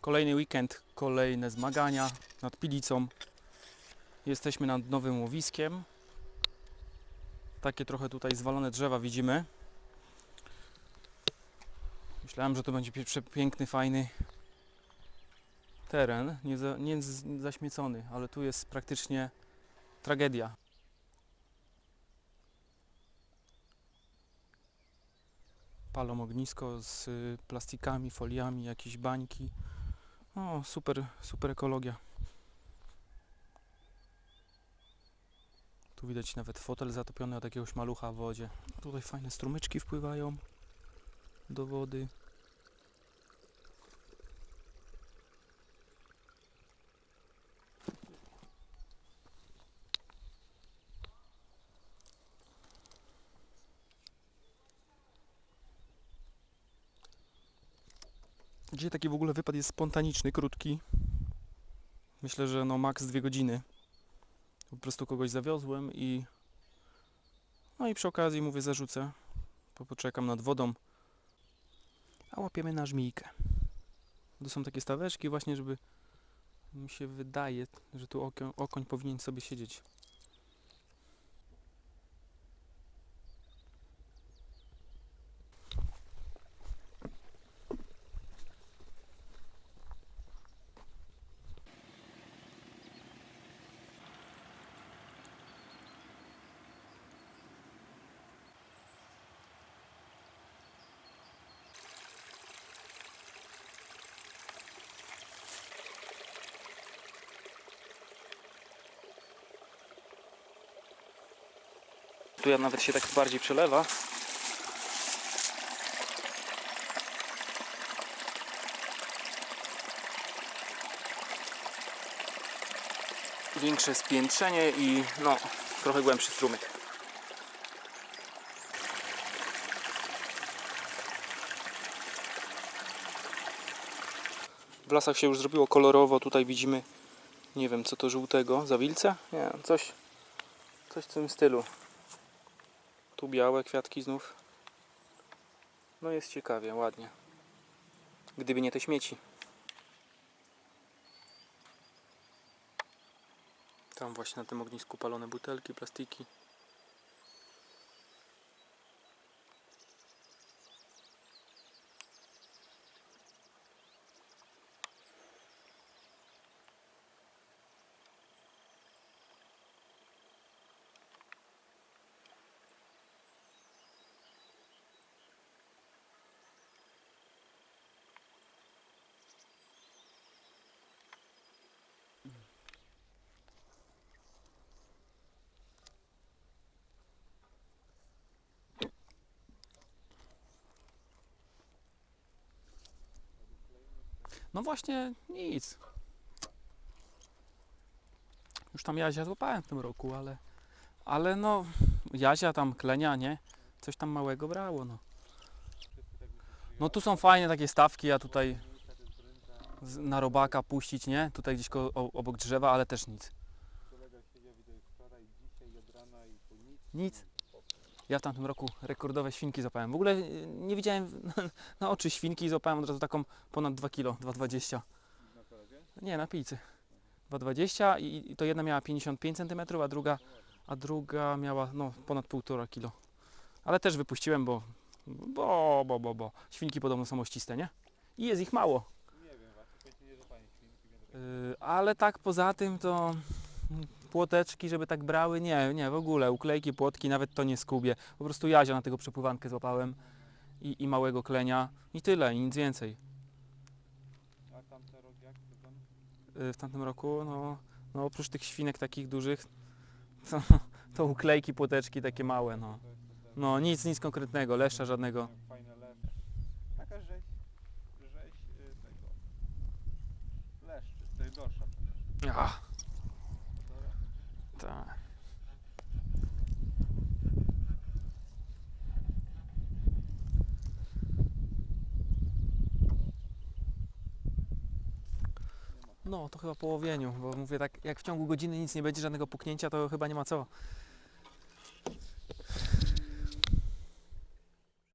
Kolejny weekend, kolejne zmagania nad Pilicą. Jesteśmy nad nowym łowiskiem. Takie trochę tutaj zwalone drzewa widzimy. Myślałem, że to będzie przepiękny, fajny teren, nie, za, nie zaśmiecony, ale tu jest praktycznie tragedia. Palą ognisko z y, plastikami, foliami, jakieś bańki. O, super, super ekologia. Tu widać nawet fotel zatopiony od jakiegoś malucha w wodzie. Tutaj fajne strumyczki wpływają do wody. Dzisiaj taki w ogóle wypad jest spontaniczny, krótki. Myślę, że no maks dwie godziny. Po prostu kogoś zawiozłem i no i przy okazji mówię zarzucę. Po- Poczekam nad wodą. A łapiemy na żmijkę. To są takie staweczki właśnie, żeby mi się wydaje, że tu okoń, okoń powinien sobie siedzieć. Tu nawet się tak bardziej przelewa. Większe spiętrzenie i no, trochę głębszy strumyk. W lasach się już zrobiło kolorowo. Tutaj widzimy, nie wiem co to żółtego, zawilce? Nie, coś, coś w tym stylu. Tu białe kwiatki znów. No jest ciekawie, ładnie. Gdyby nie te śmieci. Tam właśnie na tym ognisku palone butelki, plastiki. No właśnie nic. Już tam jazia złapałem w tym roku, ale ale no jazia tam klenia, nie? Coś tam małego brało, no. No tu są fajne takie stawki, a tutaj na robaka puścić, nie? Tutaj gdzieś ko- o- obok drzewa, ale też nic. Nic. Ja w tamtym roku rekordowe świnki złapałem. W ogóle y, nie widziałem na oczy świnki i złapałem od razu taką ponad 2 kg, 2,20. Nie, na pijcy. 2,20 i, i to jedna miała 55 cm, a druga, a druga miała no, ponad 1,5 kg. Ale też wypuściłem, bo, bo, bo, bo, bo. Świnki podobno są ościste, nie? I jest ich mało. Yy, ale tak poza tym to płoteczki, żeby tak brały, nie, nie, w ogóle. Uklejki, płotki, nawet to nie skubię. Po prostu jazia na tego przepływankę złapałem i, i małego klenia i tyle, i nic więcej. A tamte rok jak y, w tamtym roku, no, no oprócz tych świnek takich dużych, to, to uklejki, płoteczki takie małe, no. No nic, nic konkretnego, leszcza żadnego. Fajne leszcze. Taka rzeź, rzeź y, tego. Leszczy. Ach, No, to chyba po łowieniu, bo mówię tak, jak w ciągu godziny nic nie będzie, żadnego puknięcia, to chyba nie ma co.